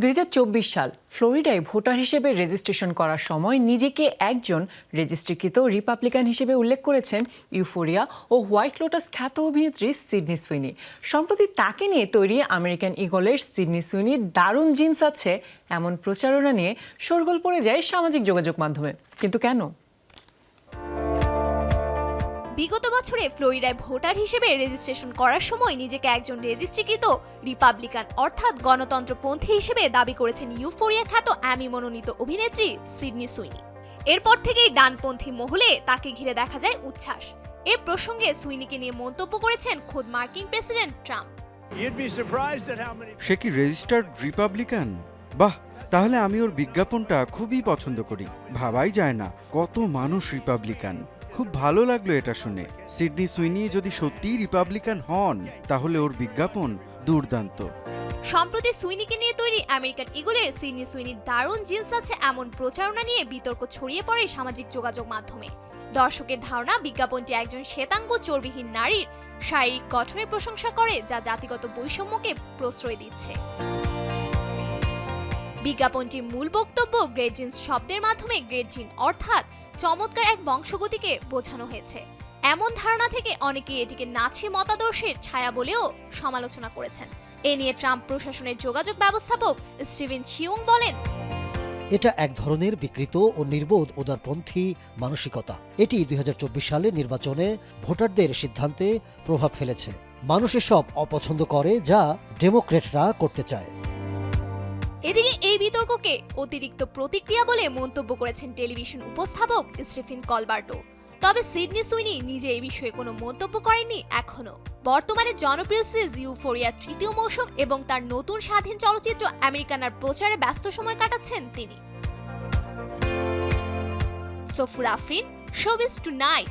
দুই হাজার চব্বিশ সাল ফ্লোরিডায় ভোটার হিসেবে রেজিস্ট্রেশন করার সময় নিজেকে একজন রেজিস্ট্রিকৃত রিপাবলিকান হিসেবে উল্লেখ করেছেন ইউফোরিয়া ও হোয়াইট লোটাস খ্যাত অভিনেত্রী সিডনি সুইনি। সম্প্রতি তাকে নিয়ে তৈরি আমেরিকান ইগলের সিডনি সুইনির দারুণ জিন্স আছে, এমন প্রচারণা নিয়ে শোরগোল পড়ে যায় সামাজিক যোগাযোগ মাধ্যমে। কিন্তু কেন? বিগত বছরে ফ্লোরিডায় ভোটার হিসেবে রেজিস্ট্রেশন করার সময় নিজেকে একজন রেজিস্ট্রিকৃত রিপাবলিকান অর্থাৎ গণতন্ত্রপন্থী হিসেবে দাবি করেছেন ইউফোরিয়া খ্যাত অ্যামি মনোনীত অভিনেত্রী সিডনি সুইনি। এরপর থেকেই ডানপন্থী মহলে তাকে ঘিরে দেখা যায় উচ্ছ্বাস। এ প্রসঙ্গে সুইনিকে নিয়ে মন্তব্য করেছেন খোদ মার্কিন প্রেসিডেন্ট ট্রাম্প। সে কি রেজিস্টার্ড রিপাবলিকান? বাহ তাহলে আমি ওর বিজ্ঞাপনটা খুবই পছন্দ করি। ভাবাই যায় না কত মানুষ রিপাবলিকান। খুব ভালো লাগল এটা শুনে। সিডনি সুইনি যদি সত্যিই রিপাবলিকান হন, তাহলে ওর বিজ্ঞাপন দুর্দান্ত। সম্প্রতি সুইনিকে নিয়ে তৈরি আমেরিকান ইগলের সিডনি সুইনির দারুণ জিন্স আছে এমন প্রচারণা নিয়ে বিতর্ক ছড়িয়ে পড়ে সামাজিক যোগাযোগ মাধ্যমে। দর্শকের ধারণা, বিজ্ঞাপনটি একজন শ্বেতাঙ্গ চর্বিহীন নারীর শারীরিক গঠনের প্রশংসা করে, যা জাতিগত বৈষম্যকে প্রশ্রয় দিচ্ছে। বিজ্ঞাপনটির মূল বক্তব্য গ্রেট জিন্স শব্দের মাধ্যমে গ্রেট জিন অর্থাৎ চমৎকার এক বংশগতিকে বোঝানো হয়েছে। এমন ধারণা থেকে অনেকেই এটিকে নাচি মতাদর্শের ছায়া বলেও সমালোচনা করেছেন। এ নিয়ে ট্রাম্প প্রশাসনের যোগাযোগ ব্যবস্থাপক স্টিভেন শিউং বলেন, এটা এক ধরনের বিকৃত ও নির্বোধ উদারপন্থী মানসিকতা। এটি দুই সালের নির্বাচনে ভোটারদের সিদ্ধান্তে প্রভাব ফেলেছে। মানুষ এসব অপছন্দ করে যা ডেমোক্রেটরা করতে চায়। এদিকে এই বিতর্ককে অতিরিক্ত প্রতিক্রিয়া বলে মন্তব্য করেছেন টেলিভিশন উপস্থাপক স্টিফেন কলবার্টো। তবে সিডনি সুইনি নিজে এই বিষয়ে কোনো মন্তব্য করেননি এখনও বর্তমানে জনপ্রিয় সিরিজ ইউফোরিয়ার তৃতীয় মৌসুম এবং তার নতুন স্বাধীন চলচ্চিত্র আমেরিকানার প্রচারে ব্যস্ত সময় কাটাচ্ছেন তিনি। Safur Afrin showbiz tonight